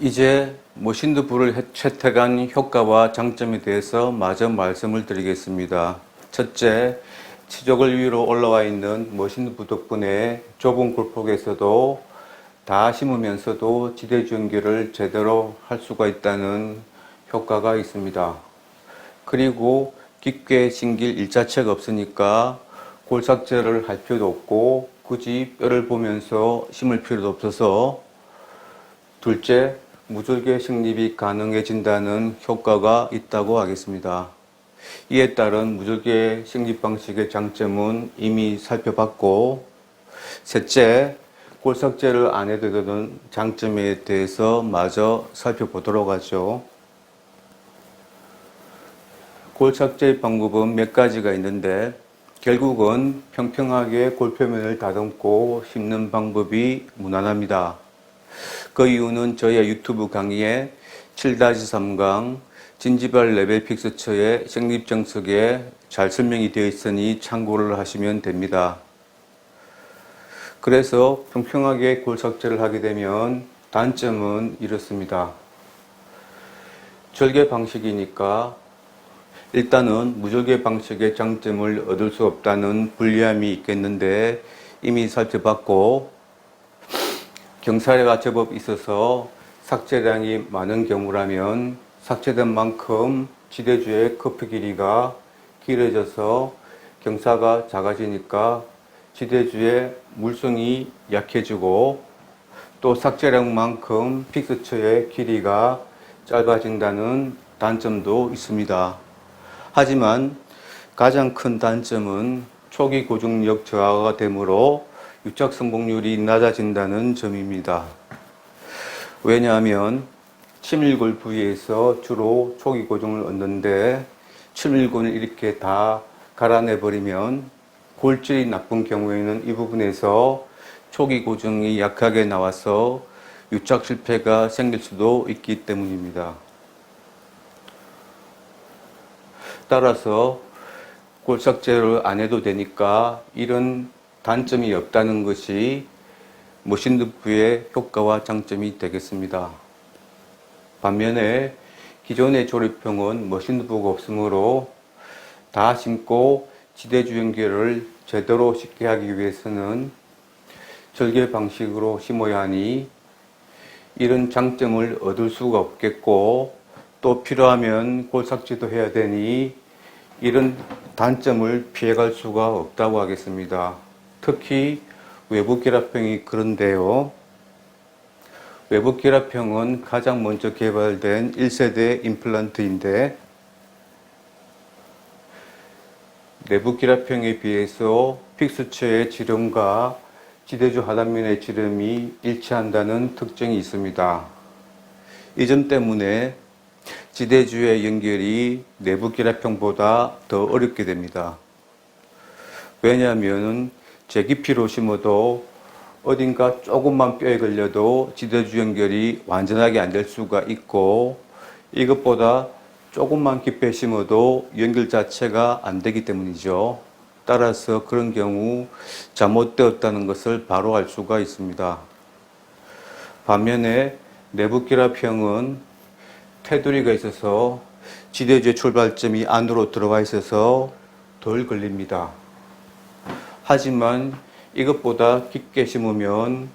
이제 머신드 불을 해- 채택한 효과와 장점에 대해서 마저 말씀을 드리겠습니다. 첫째, 치적을 위로 올라와 있는 머신드 불 덕분에 좁은 골폭에서도 다 심으면서도 지대주 연결을 제대로 할 수가 있다는 효과가 있습니다. 그리고 깊게 심길 일 자체가 없으니까 골삭제를 할 필요도 없고 굳이 뼈를 보면서 심을 필요도 없어서 둘째, 무절개 식립이 가능해진다는 효과가 있다고 하겠습니다. 이에 따른 무절개 식립 방식의 장점은 이미 살펴봤고, 셋째, 골삭제를 안 해도 되는 장점에 대해서 마저 살펴보도록 하죠. 골삭제 방법은 몇 가지가 있는데, 결국은 평평하게 골표면을 다듬고 심는 방법이 무난합니다. 그 이유는 저의 유튜브 강의에 7-3강 진지발 레벨 픽스처의 생립 정석에 잘 설명이 되어 있으니 참고를 하시면 됩니다. 그래서 평평하게 골삭제를 하게 되면 단점은 이렇습니다. 절개 방식이니까 일단은 무절개 방식의 장점을 얻을 수 없다는 불리함이 있겠는데 이미 살펴봤고 경사례가 제법 있어서 삭제량이 많은 경우라면 삭제된 만큼 지대주의 커프 길이가 길어져서 경사가 작아지니까 지대주의 물성이 약해지고 또 삭제량만큼 픽스처의 길이가 짧아진다는 단점도 있습니다. 하지만 가장 큰 단점은 초기 고중력 저하가 되므로 유착 성공률이 낮아진다는 점입니다. 왜냐하면 치밀골 부위에서 주로 초기 고중을 얻는데 치밀골을 이렇게 다 갈아내 버리면 골질이 나쁜 경우에는 이 부분에서 초기 고중이 약하게 나와서 유착 실패가 생길 수도 있기 때문입니다. 따라서 골삭제를 안 해도 되니까 이런 단점이 없다는 것이 머신드부의 효과와 장점이 되겠습니다. 반면에 기존의 조립형은 머신드부가 없으므로 다 심고 지대주 연결을 제대로 쉽게 하기 위해서는 절개 방식으로 심어야 하니 이런 장점을 얻을 수가 없겠고 또 필요하면 골삭제도 해야 되니 이런 단점을 피해갈 수가 없다고 하겠습니다. 특히 외부 결합형이 그런데요. 외부 결합형은 가장 먼저 개발된 1세대 임플란트인데 내부 결합형에 비해서 픽스처의 지름과 지대주 하단면의 지름이 일치한다는 특징이 있습니다. 이 점 때문에 지대주의 연결이 내부 결합형보다 더 어렵게 됩니다. 왜냐하면 제 깊이로 심어도 어딘가 조금만 뼈에 걸려도 지대주 연결이 완전하게 안 될 수가 있고 이것보다 조금만 깊게 심어도 연결 자체가 안 되기 때문이죠. 따라서 그런 경우 잘못되었다는 것을 바로 알 수가 있습니다. 반면에 내부 결합형은 테두리가 있어서 지대주의 출발점이 안으로 들어가 있어서 덜 걸립니다. 하지만 이것보다 깊게 심으면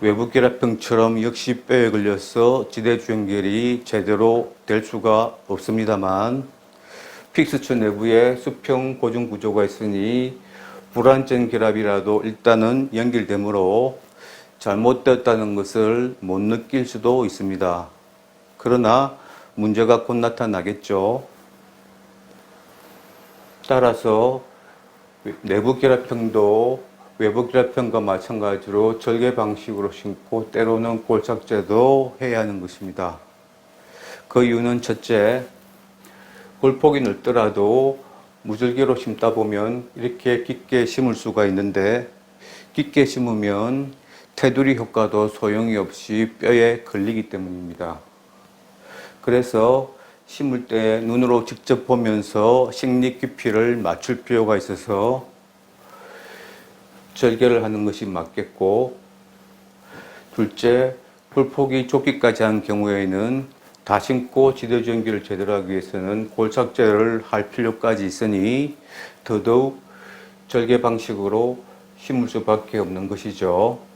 외부 결합형처럼 역시 뼈에 걸려서 지대주 연결이 제대로 될 수가 없습니다만 픽스처 내부에 수평 고정 구조가 있으니 불안전 결합이라도 일단은 연결되므로 잘못되었다는 것을 못 느낄 수도 있습니다. 그러나 문제가 곧 나타나겠죠. 따라서 내부 결합형도 외부 결합형과 마찬가지로 절개 방식으로 심고 때로는 골삭제도 해야 하는 것입니다. 그 이유는 첫째, 골폭이 넓더라도 무절개로 심다 보면 이렇게 깊게 심을 수가 있는데 깊게 심으면 테두리 효과도 소용이 없이 뼈에 걸리기 때문입니다. 그래서 심을 때 눈으로 직접 보면서 식립 깊이를 맞출 필요가 있어서 절개를 하는 것이 맞겠고 둘째 골폭이 좁기까지 한 경우에는 다 심고 지대 전기를 제대로 하기 위해서는 골삭제를 할 필요까지 있으니 더더욱 절개 방식으로 심을 수밖에 없는 것이죠.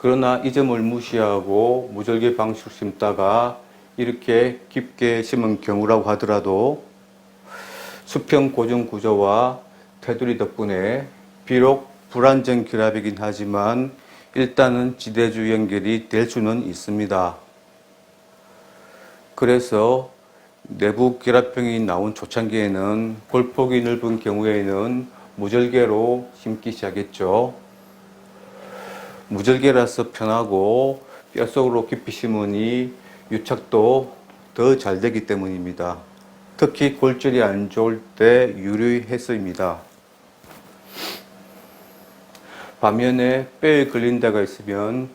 그러나 이 점을 무시하고 무절개 방식으로 심다가 이렇게 깊게 심은 경우라고 하더라도 수평 고정 구조와 테두리 덕분에 비록 불안정 결합이긴 하지만 일단은 지대주 연결이 될 수는 있습니다. 그래서 내부 결합형이 나온 초창기에는 골폭이 넓은 경우에는 무절개로 심기 시작했죠. 무절개라서 편하고 뼛속으로 깊이 심으니 유착도 더 잘 되기 때문입니다. 특히 골절이 안 좋을 때 유리해서입니다. 반면에 뼈에 걸린 데가 있으면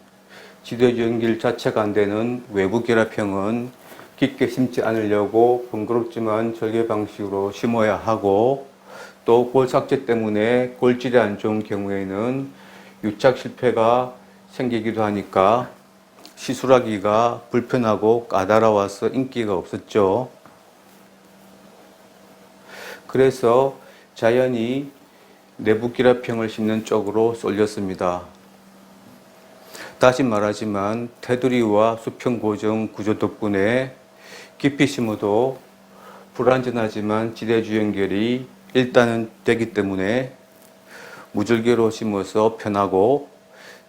지대 연길 자체가 안 되는 외부 결합형은 깊게 심지 않으려고 번거롭지만 절개 방식으로 심어야 하고 또 골삭제 때문에 골질이 안 좋은 경우에는 유착 실패가 생기기도 하니까 시술하기가 불편하고 까다로워서 인기가 없었죠. 그래서 자연히 내부 기랍형을 심는 쪽으로 쏠렸습니다. 다시 말하지만 테두리와 수평 고정 구조 덕분에 깊이 심어도 불안전하지만 지대주 연결이 일단은 되기 때문에 무절개로 심어서 편하고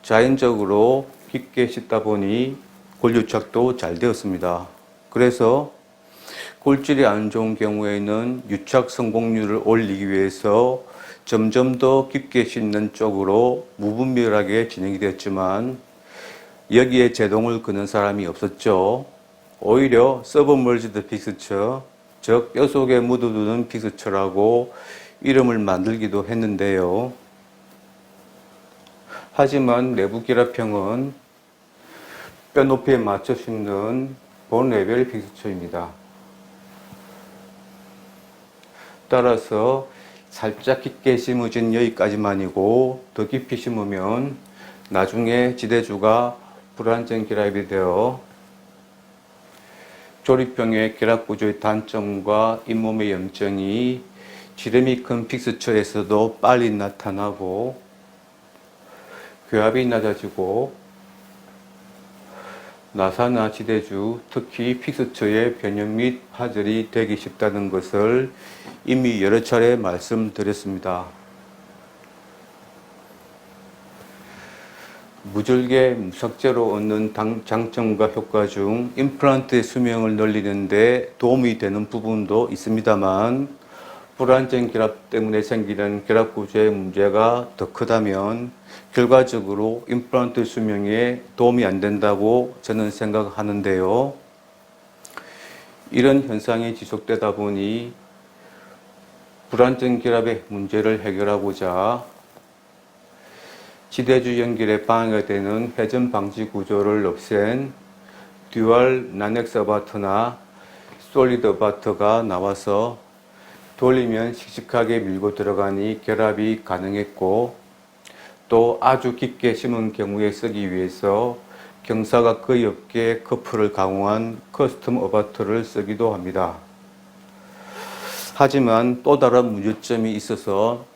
자연적으로 깊게 씻다 보니 골유착도 잘 되었습니다. 그래서 골질이 안 좋은 경우에는 유착 성공률을 올리기 위해서 점점 더 깊게 씻는 쪽으로 무분별하게 진행이 됐지만 여기에 제동을 거는 사람이 없었죠. 오히려 서브멀지드 픽스처, 즉 뼈속에 묻어두는 픽스처라고 이름을 만들기도 했는데요. 하지만 내부 결합형은 뼈 높이에 맞춰 심는 본 레벨 픽스처입니다. 따라서 살짝 깊게 심어진 여기까지만이고 더 깊이 심으면 나중에 지대주가 불안정 결합이 되어 조립병의 결합 구조의 단점과 잇몸의 염증이 지름이 큰 픽스처에서도 빨리 나타나고 교합이 낮아지고 나사나 지대주, 특히 픽스처의 변형 및 파절이 되기 쉽다는 것을 이미 여러 차례 말씀드렸습니다. 무절개 무삭제로 얻는 장점과 효과 중 임플란트의 수명을 늘리는데 도움이 되는 부분도 있습니다만 불안정 결합 때문에 생기는 결합 구조의 문제가 더 크다면 결과적으로 임플란트 수명에 도움이 안 된다고 저는 생각하는데요. 이런 현상이 지속되다 보니 불안정 결합의 문제를 해결하고자 지대주 연결에 방해가 되는 회전 방지 구조를 없앤 듀얼 어바터나 솔리드 어바터가 나와서 돌리면 씩씩하게 밀고 들어가니 결합이 가능했고 또 아주 깊게 심은 경우에 쓰기 위해서 경사가 거의 없게 커프를 강화한 커스텀 어바터를 쓰기도 합니다. 하지만 또 다른 문제점이 있어서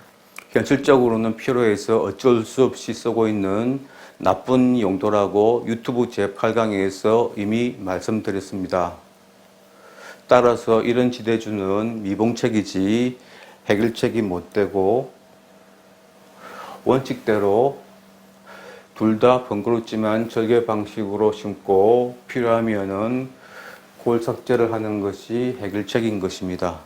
현실적으로는 필요해서 어쩔 수 없이 쓰고 있는 나쁜 용도라고 유튜브 제8강에서 이미 말씀드렸습니다. 따라서 이런 지대주는 미봉책이지 해결책이 못 되고 원칙대로 둘 다 번거롭지만 절개 방식으로 심고 필요하면은 골 삭제를 하는 것이 해결책인 것입니다.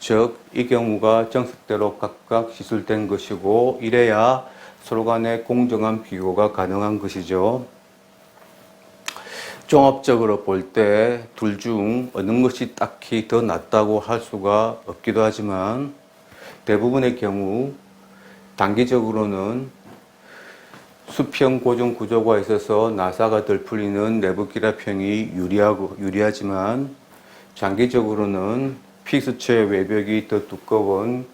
즉, 이 경우가 정석대로 각각 시술된 것이고, 이래야 서로 간의 공정한 비교가 가능한 것이죠. 종합적으로 볼 때 둘 중 어느 것이 딱히 더 낫다고 할 수가 없기도 하지만 대부분의 경우 단기적으로는 수평 고정 구조가 있어서 나사가 덜 풀리는 내부 기랍형이 유리하고 유리하지만 장기적으로는 픽스처의 외벽이 더 두꺼운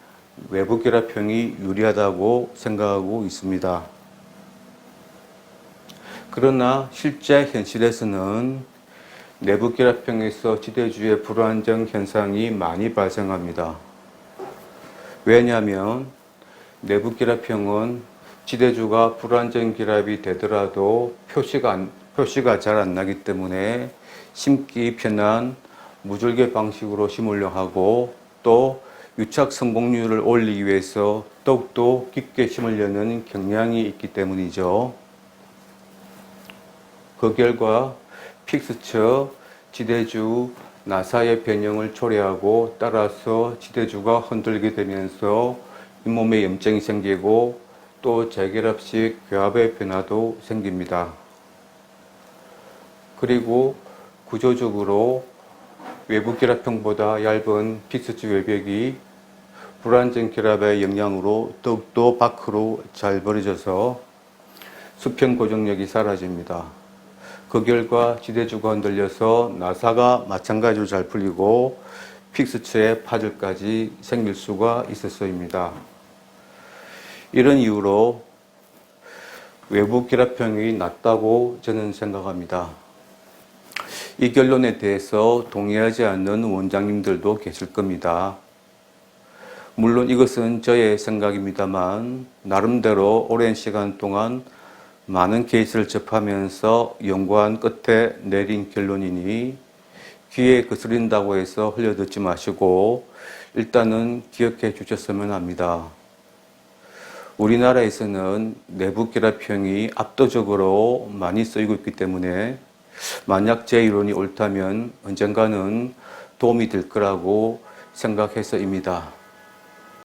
외부 결합형이 유리하다고 생각하고 있습니다. 그러나 실제 현실에서는 내부 결합형에서 지대주의 불안정 현상이 많이 발생합니다. 왜냐하면 내부 결합형은 지대주가 불안정 결합이 되더라도 표시가 안- 표시가 잘 안 나기 때문에 심기 편한 무절개 방식으로 심으려 하고 또 유착 성공률을 올리기 위해서 더욱더 깊게 심으려는 경향이 있기 때문이죠. 그 결과 픽스처, 지대주, 나사의 변형을 초래하고 따라서 지대주가 흔들게 되면서 잇몸에 염증이 생기고 또 재결합식 교합의 변화도 생깁니다. 그리고 구조적으로 외부 결합형보다 얇은 픽스처 외벽이 불안정 결합의 영향으로 더욱더 밖으로 잘 벌어져서 수평 고정력이 사라집니다. 그 결과 지대주가 흔들려서 나사가 마찬가지로 잘 풀리고 픽스처의 파절까지 생길 수가 있었어입니다. 이런 이유로 외부 결합형이 낫다고 저는 생각합니다. 이 결론에 대해서 동의하지 않는 원장님들도 계실 겁니다. 물론 이것은 저의 생각입니다만 나름대로 오랜 시간 동안 많은 케이스를 접하면서 연구한 끝에 내린 결론이니 귀에 거스린다고 해서 흘려듣지 마시고 일단은 기억해 주셨으면 합니다. 우리나라에서는 내부 결합형이 압도적으로 많이 쓰이고 있기 때문에 만약 제 이론이 옳다면 언젠가는 도움이 될 거라고 생각해서입니다.